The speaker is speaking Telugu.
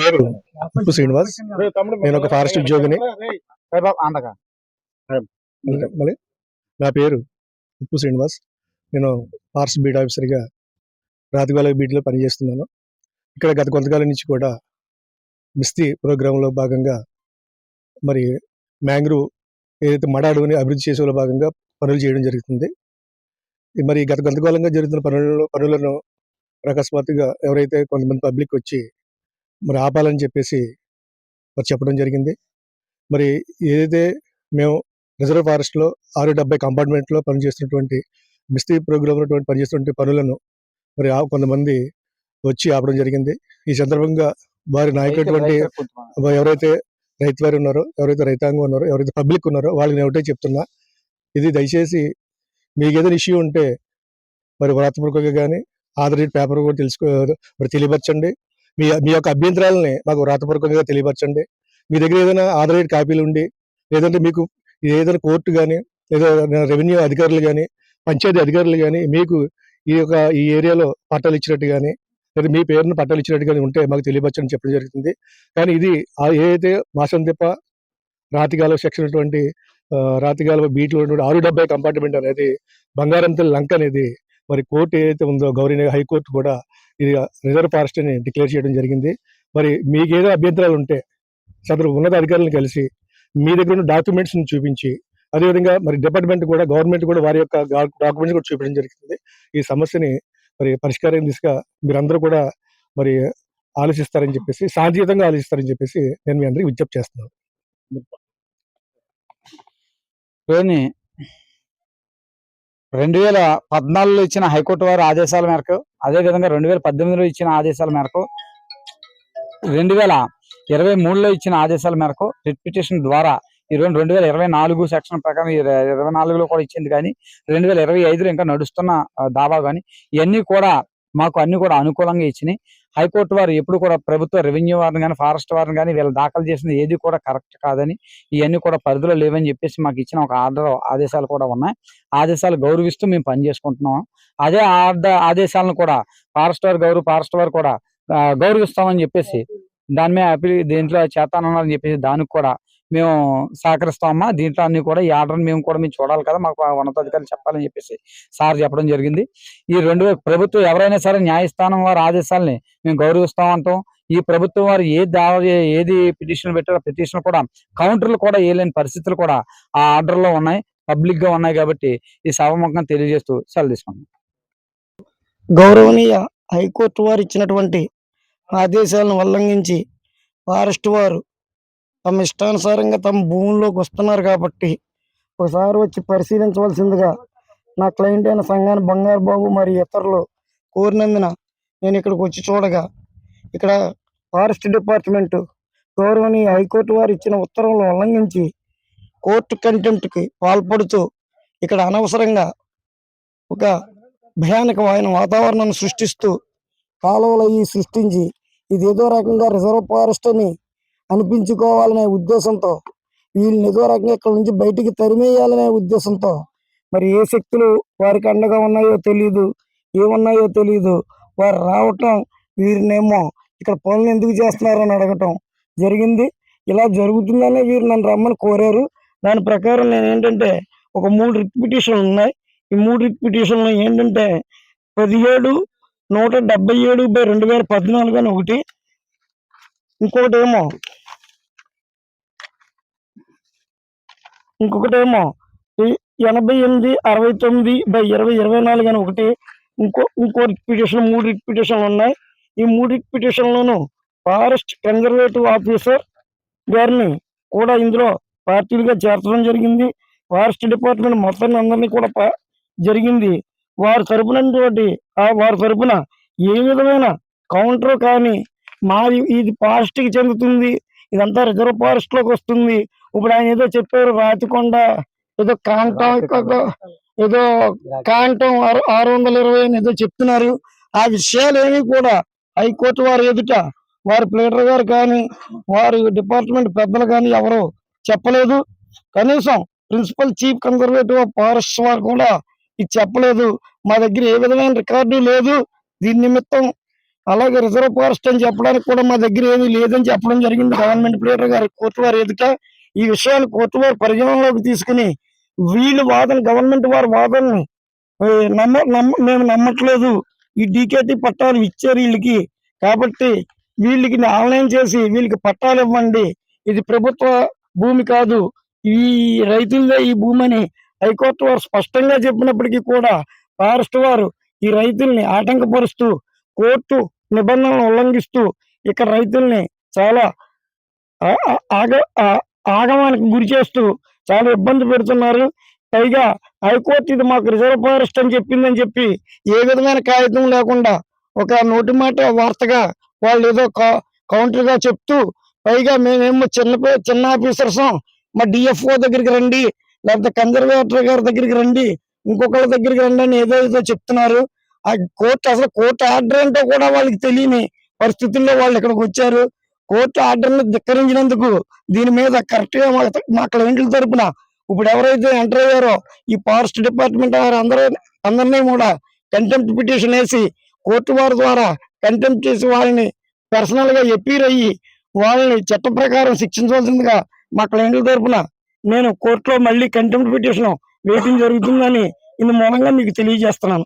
పేరు? ఉప్పు శ్రీనివాస్. నేను ఒక ఫారెస్ట్ ఉద్యోగిని. మళ్ళీ నా పేరు ఉప్పు శ్రీనివాస్. నేను ఫారెస్ట్ బీట్ ఆఫీసర్గా రాతివాల బీట్లో పనిచేస్తున్నాను. ఇక్కడ గత కొంతకాలం నుంచి కూడా మిస్తీ ప్రోగ్రాంలో భాగంగా మరి మ్యాంగ్రూవ్ ఏదైతే మడ అడవిని అభివృద్ధి చేసేలో భాగంగా పనులు చేయడం జరుగుతుంది. మరి గత కొంతకాలంగా జరుగుతున్న పనులలో పనులను అకస్మాత్తుగా ఎవరైతే కొంతమంది పబ్లిక్ వచ్చి మరి ఆపాలని చెప్పేసి మరి చెప్పడం జరిగింది. మరి ఏదైతే మేము రిజర్వ్ ఫారెస్ట్లో ఆరు డెబ్బై కంపార్ట్మెంట్లో పనిచేస్తున్నటువంటి మిస్తీ ప్రోగ్రామ్ ఉన్నటువంటి పనిచేస్తున్నటువంటి పనులను మరి ఆ కొంతమంది వచ్చి ఆపడం జరిగింది. ఈ సందర్భంగా వారి నాయకుటువంటి ఎవరైతే రైతు వారు ఉన్నారో ఎవరైతే రైతాంగం ఉన్నారో ఎవరైతే పబ్లిక్ ఉన్నారో వాళ్ళకి నేను ఒకటే చెప్తున్నా. ఇది దయచేసి మీకు ఏదైనా ఇష్యూ ఉంటే మరి వ్రాతపూర్వకంగా కానీ ఆధార్ పేపర్ కూడా తెలుసుకో మరి తెలియపరచండి. మీ మీ యొక్క అభ్యంతరాలని మాకు వ్రాతపూర్వకంగా తెలియపరచండి. మీ దగ్గర ఏదైనా ఆధార్ కాపీలు ఉండి లేదంటే మీకు ఏదైనా కోర్టు కానీ లేదా రెవెన్యూ అధికారులు కానీ పంచాయతీ అధికారులు కానీ మీకు ఈ యొక్క ఈ ఏరియాలో పట్టాలు ఇచ్చినట్టు కానీ లేదా మీ పేరును పట్టాలు ఇచ్చినట్టు కానీ ఉంటే మాకు తెలియపరచని చెప్పడం జరుగుతుంది. కానీ ఇది ఆ ఏదైతే మాసం తిప్ప రాతిగాల సెక్షన్ ఉన్నటువంటి రాతిగాల బీట్లో ఉన్నటువంటి ఆరు డెబ్బై కంపార్ట్మెంట్ అనేది బంగారంతో లంక అనేది మరి కోర్టు ఏదైతే ఉందో గౌరీ హైకోర్టు కూడా ఇది రిజర్వ్ ఫారెస్ట్ అని డిక్లేర్ చేయడం జరిగింది. మరి మీకు ఏదో అభ్యంతరాలు ఉంటే సదరు ఉన్నత అధికారులను కలిసి మీ దగ్గర ఉన్న డాక్యుమెంట్స్ని చూపించి అదేవిధంగా మరి డిపార్ట్మెంట్ కూడా గవర్నమెంట్ కూడా వారి యొక్క డాక్యుమెంట్స్ కూడా చూపించడం జరుగుతుంది. ఈ సమస్యని మరి పరిష్కారం దిశగా మీరందరూ కూడా మరి ఆలోచిస్తారని చెప్పేసి శాంతియుతంగా ఆలోచిస్తారని చెప్పేసి నేను మీ అందరికి విజ్ఞప్తి చేస్తున్నాను. రెండు వేల పద్నాలుగులో ఇచ్చిన హైకోర్టు వారి ఆదేశాల మేరకు అదే విధంగా రెండు వేల పద్దెనిమిదిలో ఇచ్చిన ఆదేశాల మేరకు రెండు వేల ఇరవై మూడులో ఇచ్చిన ఆదేశాల మేరకు రిట్ పిటిషన్ ద్వారా ఈ రెండు రెండు వేల ఇరవై నాలుగు సెక్షన్ ప్రకారం ఇరవై నాలుగులో కూడా ఇచ్చింది కానీ రెండు వేల ఇరవై ఐదులో ఇంకా నడుస్తున్న దావా కానీ ఇవన్నీ కూడా మాకు అన్ని కూడా అనుకూలంగా ఇచ్చినాయి. హైకోర్టు వారు ఎప్పుడు కూడా ప్రభుత్వ రెవెన్యూ వారిని కానీ ఫారెస్ట్ వారిని కానీ వీళ్ళు దాఖలు చేసింది ఏది కూడా కరెక్ట్ కాదని ఇవన్నీ కూడా పరిధిలో లేవని చెప్పేసి మాకు ఇచ్చిన ఒక ఆర్డర్ ఆదేశాలు కూడా ఉన్నాయి. ఆదేశాలు గౌరవిస్తూ మేము పనిచేసుకుంటున్నాం అదే ఆర్డర్ ఆదేశాలను కూడా ఫారెస్ట్ వారు గౌరవ ఫారెస్ట్ వారు కూడా గౌరవిస్తామని చెప్పేసి దాని మీద అప్పీల్ దీంట్లో చేస్తానన్నారని చెప్పేసి దానికి కూడా మేము సహకరిస్తామమ్మా దీంట్లో అన్ని కూడా ఈ ఆర్డర్ని మేము కూడా మేము చూడాలి కదా. మాకు ఉన్నతాధికారులు చెప్పాలని చెప్పేసి సార్ చెప్పడం జరిగింది. ఈ రెండు ప్రభుత్వం ఎవరైనా సరే న్యాయస్థానం వారి ఆదేశాలని మేము గౌరవిస్తాం అంటాం. ఈ ప్రభుత్వం వారు ఏ దావా ఏది పిటిషన్ పెట్టారో పిటిషన్ కూడా కౌంటర్లు కూడా వేయలేని పరిస్థితులు కూడా ఆ ఆర్డర్లో ఉన్నాయి. పబ్లిక్గా ఉన్నాయి కాబట్టి ఈ సభముఖంగా తెలియజేస్తూ సెలవు తీసుకున్నాం గౌరవనీయ హైకోర్టు వారు ఇచ్చినటువంటి ఆదేశాలను ఉల్లంఘించి ఫారెస్ట్ వారు తమ ఇష్టానుసారంగా తమ భూముల్లోకి వస్తున్నారు కాబట్టి ఒకసారి వచ్చి పరిశీలించవలసిందిగా నా క్లయింట్ అయిన సంఘాన్ని బంగారు బాబు మరియు ఇతరులు కోరినందున నేను ఇక్కడికి వచ్చి చూడగా ఇక్కడ ఫారెస్ట్ డిపార్ట్మెంట్ గౌరవనీయ హైకోర్టు వారు ఇచ్చిన ఉత్తర్వులను ఉల్లంఘించి కోర్టు కంటెంట్కి పాల్పడుతూ ఇక్కడ అనవసరంగా ఒక భయానకమైన వాతావరణాన్ని సృష్టిస్తూ కాలువలు అవి సృష్టించి ఇది ఏదో రకంగా రిజర్వ్ ఫారెస్ట్ అని అనిపించుకోవాలనే ఉద్దేశంతో వీళ్ళని ఏదో రకంగా ఇక్కడ నుంచి బయటికి తరిమేయాలనే ఉద్దేశంతో మరి ఏ శక్తులు వారికి అండగా ఉన్నాయో తెలియదు ఏమున్నాయో తెలియదు వారు రావటం వీరినేమో ఇక్కడ పనులు ఎందుకు చేస్తున్నారని అడగటం జరిగింది. ఇలా జరుగుతుందనే వీరు నన్ను రమ్మని కోరారు. దాని ప్రకారం నేను ఏంటంటే ఒక మూడు రిపిటేషన్లు ఉన్నాయి. ఈ మూడు రిపిటేషన్లు ఏంటంటే పదిహేడు నూట డెబ్బై ఏడు బై రెండు వేల పద్నాలుగు అని ఒకటి. ఇంకొకటి ఏమో ఇంకొకటి ఏమో ఎనభై ఎనిమిది అరవై తొమ్మిది బై ఇరవై ఇరవై నాలుగు అని ఒకటి ఇంకో ఇంకో రిక్పిటేషన్ మూడు రిట్ ఉన్నాయి. ఈ మూడు రిట్ ఫారెస్ట్ కన్జర్వేటివ్ ఆఫీసర్ గారిని కూడా ఇందులో పార్టీలుగా చేర్చడం జరిగింది. ఫారెస్ట్ డిపార్ట్మెంట్ మొత్తాన్ని అందరినీ కూడా జరిగింది. వారి తరపునటువంటి ఆ వారి తరపున ఏ విధమైన కౌంటర్ కానీ మాది ఇది ఫారెస్ట్కి చెందుతుంది. ఇదంతా రిజర్వ్ ఫారెస్ట్లోకి వస్తుంది. ఇప్పుడు ఆయన ఏదో చెప్పారు రాతికొండ ఏదో కాంటం ఏదో- కాంటం ఆరు ఆరు వందల ఇరవై అని ఏదో చెప్తున్నారు. ఆ విషయాలు ఏమీ కూడా హైకోర్టు వారి ఎదుట వారి ప్లేటర్ గారు కానీ వారి డిపార్ట్మెంట్ పెద్దలు కానీ ఎవరు చెప్పలేదు. కనీసం principal chief conservative of forest వారు కూడా ఇది చెప్పలేదు. మా దగ్గర ఏ విధమైన రికార్డు లేదు. దీని నిమిత్తం అలాగే రిజర్వ్ ఫారెస్ట్ అని చెప్పడానికి కూడా మా దగ్గర ఏమీ లేదని చెప్పడం జరిగింది. గవర్నమెంట్ ప్లేటర్ గారి కోర్టు వారి ఎదుట ఈ విషయాన్ని కోర్టు వారు పరిగణనలోకి తీసుకుని వీళ్ళు వాదన గవర్నమెంట్ వారి వాదనని నమ్మ నమ్మ మేము నమ్మట్లేదు. ఈ డీకేటీ పట్టాలు ఇచ్చారు వీళ్ళకి. కాబట్టి వీళ్ళకి ఆన్లైన్ చేసి వీళ్ళకి పట్టాలు ఇవ్వండి. ఇది ప్రభుత్వ భూమి కాదు. ఈ రైతులదే ఈ భూమి అని హైకోర్టు వారు స్పష్టంగా చెప్పినప్పటికీ కూడా ఫారెస్ట్ వారు ఈ రైతుల్ని ఆటంకపరుస్తూ కోర్టు నిబంధనలను ఉల్లంఘిస్తూ ఇక్కడ రైతుల్ని చాలా ఆగ ఆగమానికి గురి చేస్తూ చాలా ఇబ్బంది పెడుతున్నారు. పైగా హైకోర్టు ఇది మాకు రిజర్వ్ ఫారెస్ట్ అని చెప్పిందని చెప్పి ఏ విధమైన కాగితం లేకుండా ఒక నోటి మాట వార్తగా వాళ్ళు ఏదో కౌంటర్గా చెప్తూ పైగా మేమేమో చిన్న పే- చిన్న ఆఫీసర్స్ మా డిఎఫ్ఓ దగ్గరికి రండి లేకపోతే కన్జర్వేటర్ గారి దగ్గరికి రండి ఇంకొకళ్ళ దగ్గరికి రండి అని ఏదో ఏదో చెప్తున్నారు. ఆ కోర్టు అసలు కోర్టు ఆర్డర్ ఏంటో కూడా వాళ్ళకి తెలియని పరిస్థితుల్లో వాళ్ళు ఇక్కడికి వచ్చారు. కోర్టు ఆర్డర్ను ధిక్కరించినందుకు దీని మీద కరెక్ట్గా మా క్లయింట్ల తరపున ఇప్పుడు ఎవరైతే ఎంటర్ అయ్యారో ఈ ఫారెస్ట్ డిపార్ట్మెంట్ వారు అందరూ అందరినీ కూడా కంటెంప్ట్ పిటిషన్ వేసి కోర్టు వారి ద్వారా కంటెంప్ట్ చేసి వాళ్ళని పర్సనల్గా ఎప్పీర్ అయ్యి వాళ్ళని చట్ట ప్రకారం శిక్షించవలసిందిగా మా క్లయింట్ల తరపున నేను కోర్టులో మళ్ళీ కంటెంప్ట్ పిటిషన్ వేయటం జరుగుతుందని ఇందు మూలంగా మీకు తెలియజేస్తున్నాను.